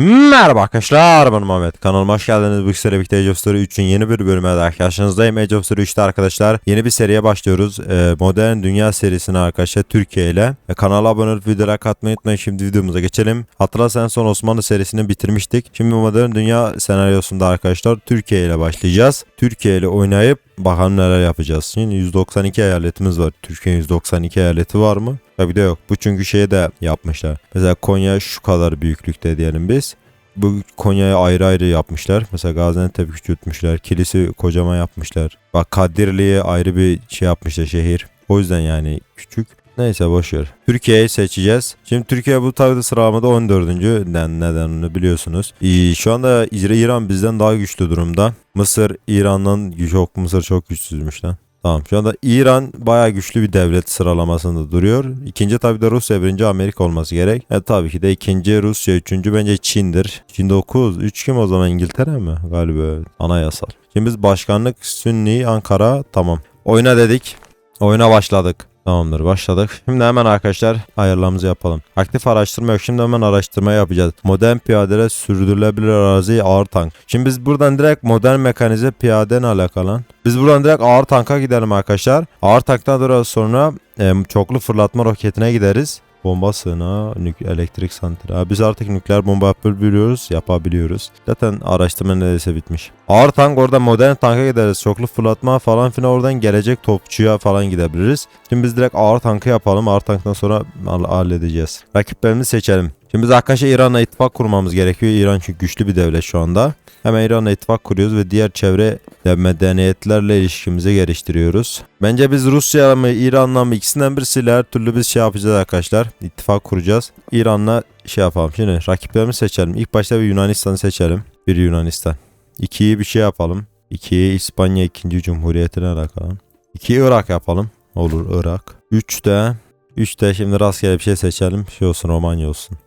Merhaba arkadaşlar ben Muhammed. Kanalıma hoş geldiniz. Bu sene birlikte Age of Story 3'ün yeni bir bölümüne de karşınızdayım. Age of Story 3'te arkadaşlar yeni bir seriye başlıyoruz. Ee, Modern Dünya serisine arkadaşlar Türkiye ile. Ve kanala abone olup videolara katmayı unutmayın. Şimdi videomuza geçelim. Hatırlarsanız son Osmanlı serisini bitirmiştik. Şimdi Modern Dünya senaryosunda arkadaşlar Türkiye ile başlayacağız. Türkiye ile oynayıp bakalım neler yapacağız. Şimdi 192 eyaletimiz var. Türkiye'nin 192 eyaleti var mı? Tabii de yok. Bu çünkü şeye de yapmışlar. Mesela Konya şu kadar büyüklükte diyelim biz. Bu Konya'yı ayrı ayrı yapmışlar. Mesela Gaziantep'i küçültmüşler. Kilisi kocaman yapmışlar. Bak Kadirli'ye ayrı bir şey yapmışlar şehir. O yüzden yani küçük. Neyse boşver. Türkiye'yi seçeceğiz. Şimdi Türkiye bu tabii sıralamada 14. Neden, nedenini biliyorsunuz. Şu anda İran bizden daha güçlü durumda. Mısır İran'dan çok Mısır çok güçsüzmüş lan. Tamam şu anda İran bayağı güçlü bir devlet sıralamasında duruyor. İkinci tabii de Rusya, birinci Amerika olması gerek. E tabii ki de ikinci Rusya, üçüncü bence Çin'dir. Çin 9, üç kim o zaman İngiltere mi? Galiba anayasal. Şimdi biz başkanlık Sünni Ankara tamam. Oyna dedik. Oyuna başladık. Tamamdır başladık. Şimdi hemen arkadaşlar ayarlarımızı yapalım. Aktif araştırma yok. Şimdi hemen araştırma yapacağız. Modern piyadele sürdürülebilir arazi ağır tank. Şimdi biz buradan direkt modern mekanize piyaden alakalı. lan. Biz buradan direkt ağır tanka gidelim arkadaşlar. Ağır tanktan sonra e, çoklu fırlatma roketine gideriz. Bomba sığınağı, elektrik santrali. Biz artık nükleer bomba yapabiliyoruz, yapabiliyoruz. Zaten araştırma neredeyse bitmiş. Ağır tank orada modern tanka gideriz. Çoklu fırlatma falan filan oradan gelecek topçuya falan gidebiliriz. Şimdi biz direkt ağır tankı yapalım. Ağır tanktan sonra hall- halledeceğiz. Rakiplerimizi seçelim. Şimdi biz arkadaşlar İran'la ittifak kurmamız gerekiyor. İran çünkü güçlü bir devlet şu anda. Hemen İran'la ittifak kuruyoruz ve diğer çevre medeniyetlerle ilişkimizi geliştiriyoruz. Bence biz Rusya mı İran'la mı ikisinden birisiyle her türlü biz şey yapacağız arkadaşlar. İttifak kuracağız. İran'la şey yapalım. Şimdi rakiplerimizi seçelim. İlk başta bir Yunanistan'ı seçelim. Bir Yunanistan. İkiyi bir şey yapalım. İkiyi İspanya 2. Cumhuriyeti'ne alakalı. İkiyi Irak yapalım. Olur Irak. Üç de Üç de şimdi rastgele bir şey seçelim. Şey olsun Romanya olsun.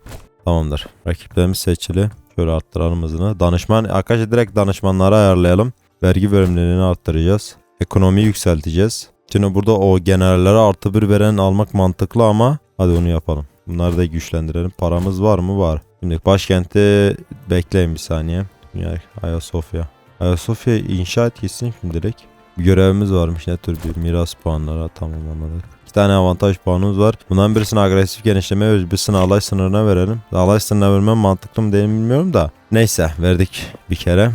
Tamamdır. Rakiplerimiz seçili. Şöyle arttıralım hızını. Danışman arkadaşlar direkt danışmanları ayarlayalım. Vergi bölümlerini arttıracağız. Ekonomiyi yükselteceğiz. Şimdi burada o generallere artı bir veren almak mantıklı ama hadi onu yapalım. Bunları da güçlendirelim. Paramız var mı? Var. Şimdi başkenti bekleyin bir saniye. Dünya Ayasofya. Ayasofya inşa et gitsin şimdilik. Bir görevimiz varmış ne tür bir miras puanları tamamlamadık. İki tane avantaj puanımız var. Bundan birisini agresif genişleme ve birisini alay sınırına verelim. Alay sınırına vermem mantıklı mı değil mi bilmiyorum da. Neyse verdik bir kere.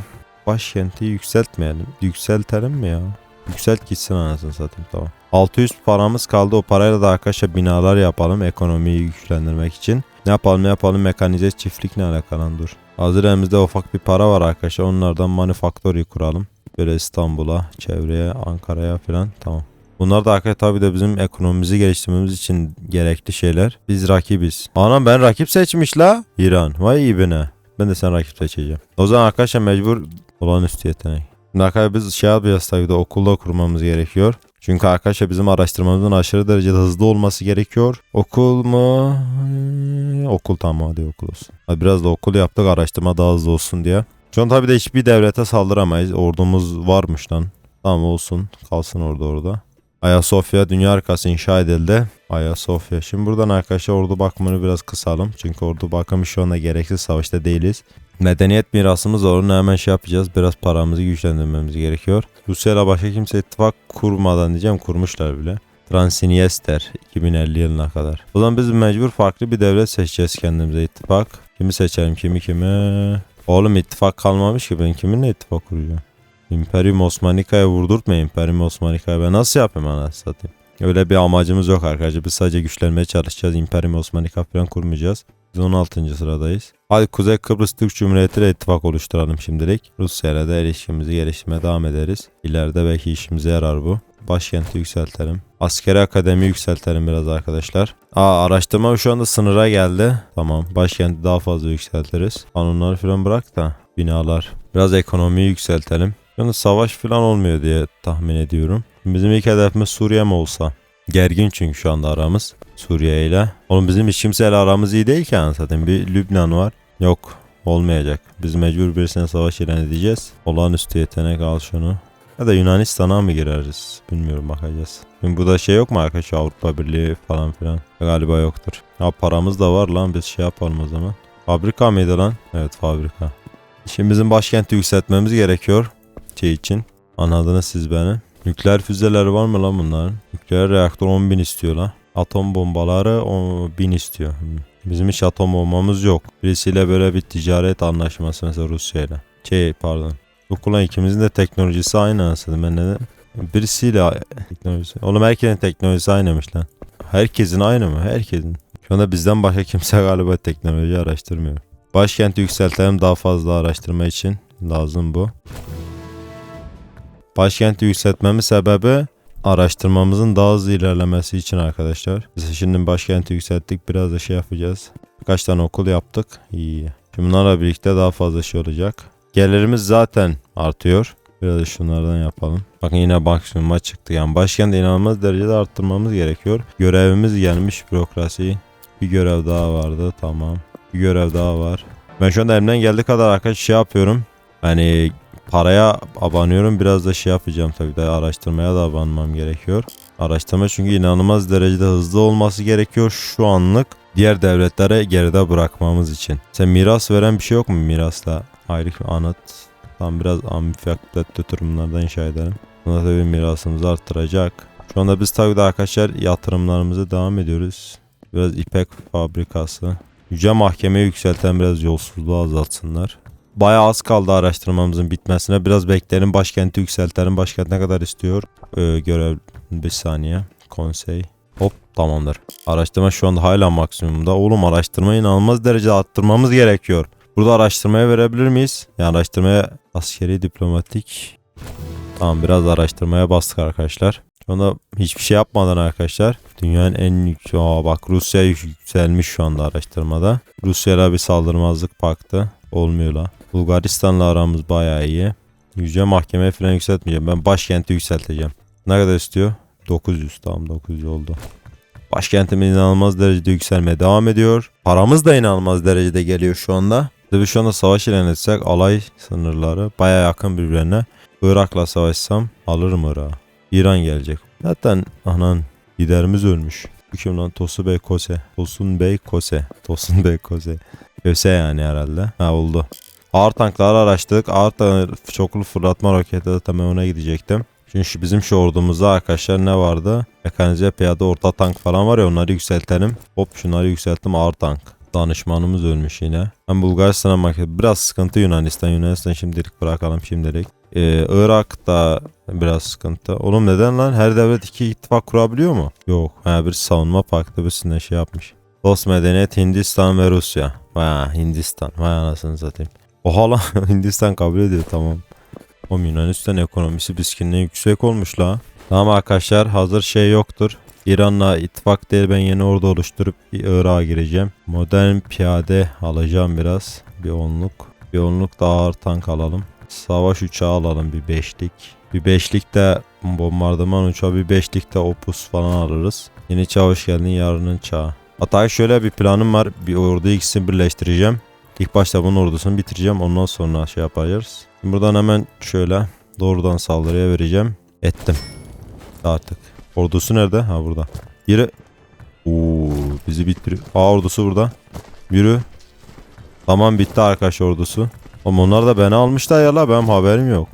Başkenti yükseltmeyelim. Yükseltelim mi ya? Yükselt gitsin anasını satayım tamam. 600 paramız kaldı. O parayla da arkadaşlar binalar yapalım ekonomiyi güçlendirmek için. Ne yapalım ne yapalım mekanize çiftlik ne alakalı dur. Hazır elimizde ufak bir para var arkadaşlar. Onlardan manufactory kuralım. Böyle İstanbul'a, çevreye, Ankara'ya falan tamam. Bunlar da arkadaşlar tabii de bizim ekonomimizi geliştirmemiz için gerekli şeyler. Biz rakibiz. Anam ben rakip seçmiş la. İran. Vay ibine. Ben de sen rakip seçeceğim. O zaman arkadaşlar mecbur olağanüstü yetenek. Şimdi arkadaşlar biz şey yapacağız tabii de okulda kurmamız gerekiyor. Çünkü arkadaşlar bizim araştırmamızın aşırı derecede hızlı olması gerekiyor. Okul mu? Hmm, Okul tamam hadi okul olsun. Hadi biraz da okul yaptık araştırma daha hızlı olsun diye. Şu an tabii de hiçbir devlete saldıramayız. Ordumuz varmış lan. Tamam olsun. Kalsın orada orada. Ayasofya dünya arkası inşa edildi. Ayasofya. Şimdi buradan arkadaşlar ordu bakımını biraz kısalım. Çünkü ordu bakımı şu anda gereksiz savaşta değiliz. Medeniyet mirasımız var. Onu hemen şey yapacağız. Biraz paramızı güçlendirmemiz gerekiyor. Rusya'yla başka kimse ittifak kurmadan diyeceğim kurmuşlar bile. Transnistria 2050 yılına kadar. O zaman biz mecbur farklı bir devlet seçeceğiz kendimize ittifak. Kimi seçelim kimi kimi. Oğlum ittifak kalmamış ki ben kiminle ittifak kuracağım. İmperium Osmanika'ya vurdurtma İmperium Osmanika'ya ben nasıl yapayım anasını satayım. Öyle bir amacımız yok arkadaşlar. Biz sadece güçlenmeye çalışacağız. İmperium Osmanika falan kurmayacağız. Biz 16. sıradayız. Hadi Kuzey Kıbrıs Türk Cumhuriyeti ile ittifak oluşturalım şimdilik. Rusya ile de ilişkimizi geliştirmeye devam ederiz. İleride belki işimize yarar bu. Başkenti yükseltelim. Askeri akademi yükseltelim biraz arkadaşlar. Aa araştırma şu anda sınıra geldi. Tamam başkenti daha fazla yükseltiriz. Kanunları falan bırak da binalar. Biraz ekonomiyi yükseltelim. Yani savaş falan olmuyor diye tahmin ediyorum. Bizim ilk hedefimiz Suriye mi olsa? Gergin çünkü şu anda aramız Suriye ile. Oğlum bizim hiç kimseyle aramız iyi değil ki zaten. Bir Lübnan var. Yok olmayacak. Biz mecbur birisine savaş ilan edeceğiz. Olağanüstü yetenek al şunu. Ya da Yunanistan'a mı gireriz? Bilmiyorum bakacağız. Şimdi burada şey yok mu arkadaşlar Avrupa Birliği falan filan? Galiba yoktur. Ya paramız da var lan biz şey yapalım o zaman. Fabrika mıydı lan? Evet fabrika. Şimdi bizim başkenti yükseltmemiz gerekiyor. Şey için. Anladınız siz beni. Nükleer füzeleri var mı lan bunların? Nükleer reaktör 10.000 istiyor lan. Atom bombaları 10.000 istiyor. Bizim hiç atom bombamız yok. Birisiyle böyle bir ticaret anlaşması mesela Rusya ile. Şey pardon. Yok ikimizin de teknolojisi aynı aslında. Ben ne Birisiyle teknolojisi. Oğlum herkesin teknolojisi aynıymış lan. Herkesin aynı mı? Herkesin. Şu anda bizden başka kimse galiba teknoloji araştırmıyor. Başkenti yükseltelim daha fazla araştırma için. Lazım bu. Başkenti yükseltmemin sebebi araştırmamızın daha hızlı ilerlemesi için arkadaşlar. Biz şimdi başkenti yükselttik. Biraz da şey yapacağız. Birkaç tane okul yaptık. İyi. Şimdi bunlarla birlikte daha fazla şey olacak. Gelirimiz zaten artıyor. Biraz da şunlardan yapalım. Bakın yine maksimuma çıktı. Yani başkenti inanılmaz derecede arttırmamız gerekiyor. Görevimiz gelmiş bürokrasi. Bir görev daha vardı. Tamam. Bir görev daha var. Ben şu anda elimden geldiği kadar arkadaş şey yapıyorum. Hani paraya abanıyorum. Biraz da şey yapacağım tabii de araştırmaya da abanmam gerekiyor. Araştırma çünkü inanılmaz derecede hızlı olması gerekiyor şu anlık. Diğer devletlere geride bırakmamız için. Sen miras veren bir şey yok mu mirasla? Ayrı anıt. Tam biraz amfiyaklı durumlardan inşa edelim. Buna tabii mirasımızı arttıracak. Şu anda biz tabii de arkadaşlar yatırımlarımıza devam ediyoruz. Biraz ipek fabrikası. Yüce mahkemeyi yükselten biraz yolsuzluğu azaltsınlar. Bayağı az kaldı araştırmamızın bitmesine. Biraz beklerim başkenti yükseltelim. Başkent ne kadar istiyor? Ee, görev bir saniye. Konsey. Hop tamamdır. Araştırma şu anda hala maksimumda. Oğlum araştırma inanılmaz derecede arttırmamız gerekiyor. Burada araştırmaya verebilir miyiz? Yani araştırmaya askeri diplomatik. Tamam biraz araştırmaya bastık arkadaşlar. Şu anda hiçbir şey yapmadan arkadaşlar. Dünyanın en yüksek... Aa bak Rusya yükselmiş şu anda araştırmada. Rusya'yla bir saldırmazlık paktı. Olmuyor la. Bulgaristan'la aramız bayağı iyi. Yüce mahkemeye falan yükseltmeyeceğim. Ben başkenti yükselteceğim. Ne kadar istiyor? 900 tamam 900 oldu. Başkentimiz inanılmaz derecede yükselmeye devam ediyor. Paramız da inanılmaz derecede geliyor şu anda. Tabii şu anda savaş ilan etsek alay sınırları baya yakın birbirine. Irak'la savaşsam alırım Irak'ı. İran gelecek. Zaten anan liderimiz ölmüş. Kim lan Tosun Bey Kose. Tosun Bey Kose. Tosun Bey Kose. Köse yani herhalde. Ha oldu. Ağır tankları araştırdık. Ağır tank çoklu fırlatma roketi de tam ona gidecektim. Çünkü bizim şu ordumuzda arkadaşlar ne vardı? Mekanize piyade orta tank falan var ya onları yükseltelim. Hop şunları yükselttim ağır tank. Danışmanımız ölmüş yine. Ben Bulgaristan'a maket biraz sıkıntı Yunanistan. Yunanistan şimdilik bırakalım şimdilik. Ee, Irak da biraz sıkıntı. Oğlum neden lan? Her devlet iki ittifak kurabiliyor mu? Yok. Ha bir savunma paktı birisine şey yapmış. Dost medeniyet Hindistan ve Rusya. Vay Hindistan. Vay anasını satayım. Oha lan Hindistan kabul ediyor tamam. O Yunanistan ekonomisi biskinden yüksek olmuş la. Tamam arkadaşlar hazır şey yoktur. İran'la ittifak değil ben yeni ordu oluşturup Irak'a gireceğim. Modern piyade alacağım biraz. Bir onluk. Bir onluk da ağır tank alalım. Savaş uçağı alalım bir beşlik. Bir beşlik de bombardıman uçağı bir beşlik de opus falan alırız. Yeni çağ hoş geldin yarının çağı. Hatta şöyle bir planım var. Bir ordu ikisini birleştireceğim. İlk başta bunun ordusunu bitireceğim. Ondan sonra şey yaparız. Şimdi buradan hemen şöyle doğrudan saldırıya vereceğim. Ettim. Artık. Ordusu nerede? Ha burada. Yürü. Oo, bizi bittiriyor. Aa ordusu burada. Yürü. Tamam bitti arkadaş ordusu. Ama onlar da beni almışlar ya la benim haberim yok.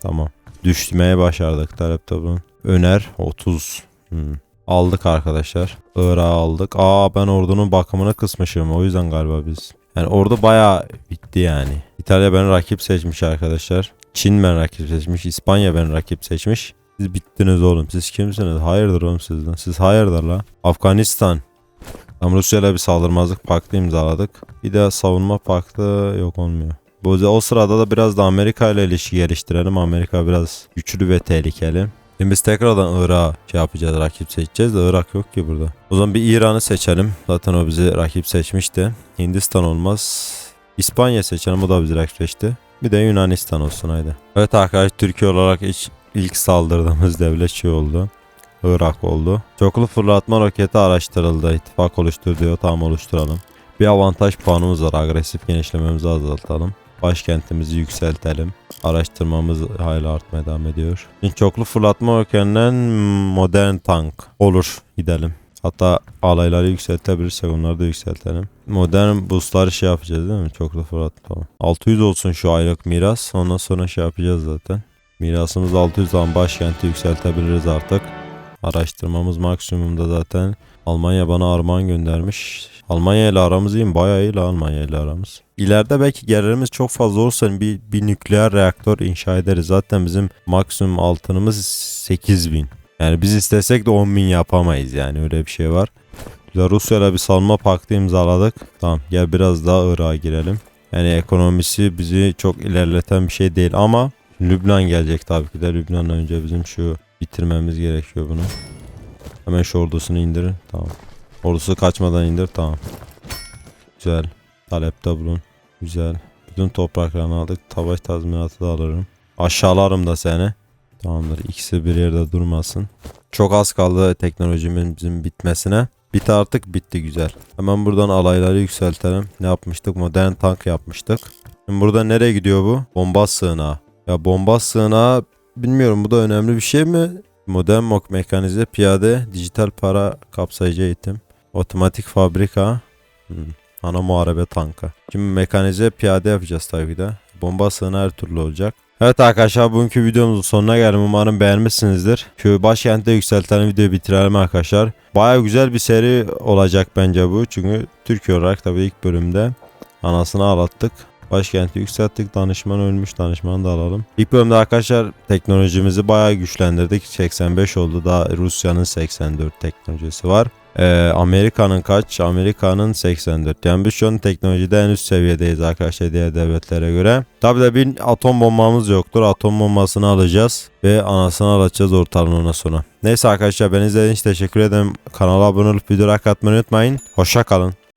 Tamam. Düşmeye başardık talep tablonun. Öner 30. Hmm. Aldık arkadaşlar. Irak'ı aldık. Aa ben ordunun bakımını kısmışım. O yüzden galiba biz. Yani ordu bayağı bitti yani. İtalya beni rakip seçmiş arkadaşlar. Çin beni rakip seçmiş. İspanya beni rakip seçmiş. Siz bittiniz oğlum. Siz kimsiniz? Hayırdır oğlum sizden? Siz hayırdır la? Afganistan. Tam Rusya'yla bir saldırmazlık paktı imzaladık. Bir de savunma paktı yok olmuyor. Bu o sırada da biraz da Amerika ile ilişki geliştirelim. Amerika biraz güçlü ve tehlikeli. Şimdi biz tekrardan Irak'a şey yapacağız, rakip seçeceğiz de Irak yok ki burada. O zaman bir İran'ı seçelim. Zaten o bizi rakip seçmişti. Hindistan olmaz. İspanya seçelim, o da bizi rakip seçti. Bir de Yunanistan olsun haydi. Evet arkadaşlar Türkiye olarak ilk, ilk saldırdığımız devlet şey oldu. Irak oldu. Çoklu fırlatma roketi araştırıldı. İttifak oluştur diyor. Tamam oluşturalım. Bir avantaj puanımız var. Agresif genişlememizi azaltalım. Başkentimizi yükseltelim. Araştırmamız hala artmaya devam ediyor. Çoklu fırlatma roketinden modern tank olur. Gidelim. Hatta alayları yükseltebilirsek onları da yükseltelim. Modern boostları şey yapacağız değil mi? Çok da fırlat tamam. 600 olsun şu aylık miras. Ondan sonra şey yapacağız zaten. Mirasımız 600 olan başkenti yükseltebiliriz artık. Araştırmamız maksimumda zaten. Almanya bana armağan göndermiş. Almanya ile aramız iyi mi? Bayağı iyi la Almanya ile aramız. İleride belki gelirimiz çok fazla olursa bir, bir nükleer reaktör inşa ederiz. Zaten bizim maksimum altınımız 8000. Yani biz istesek de 10.000 yapamayız yani öyle bir şey var. Güzel Rusya'yla bir salma paktı imzaladık. Tamam gel biraz daha Irak'a girelim. Yani ekonomisi bizi çok ilerleten bir şey değil ama Lübnan gelecek tabii ki de Lübnan'dan önce bizim şu bitirmemiz gerekiyor bunu. Hemen şu ordusunu indirin. Tamam. Ordusu kaçmadan indir. Tamam. Güzel. Talepte bulun. Güzel. Bütün topraklarını aldık. Savaş tazminatı da alırım. Aşağılarım da seni. Tamamdır. İkisi bir yerde durmasın. Çok az kaldı teknolojimin bizim bitmesine. Bitti artık bitti güzel. Hemen buradan alayları yükseltelim. Ne yapmıştık? Modern tank yapmıştık. Şimdi burada nereye gidiyor bu? Bombaz sığınağı. Ya bombaz sığınağı bilmiyorum bu da önemli bir şey mi? Modern mok mekanize piyade dijital para kapsayıcı eğitim. Otomatik fabrika. Hmm. Ana muharebe tankı. Şimdi mekanize piyade yapacağız tabii de. Bomba sığınağı her türlü olacak. Evet arkadaşlar bugünkü videomuzun sonuna geldim. Umarım beğenmişsinizdir. Şu başkentte yükselten videoyu bitirelim arkadaşlar. Baya güzel bir seri olacak bence bu. Çünkü Türkiye olarak tabii ilk bölümde anasını ağlattık. Başkenti yükselttik. Danışman ölmüş. Danışmanı da alalım. İlk bölümde arkadaşlar teknolojimizi bayağı güçlendirdik. 85 oldu. Daha Rusya'nın 84 teknolojisi var. Ee, Amerika'nın kaç? Amerika'nın 84. Yani biz şu an teknolojide en üst seviyedeyiz arkadaşlar diğer devletlere göre. Tabi de bir atom bombamız yoktur. Atom bombasını alacağız ve anasını alacağız ortalığına sonra. Neyse arkadaşlar ben izlediğiniz için teşekkür ederim. Kanala abone olup video like atmayı unutmayın. Hoşça kalın.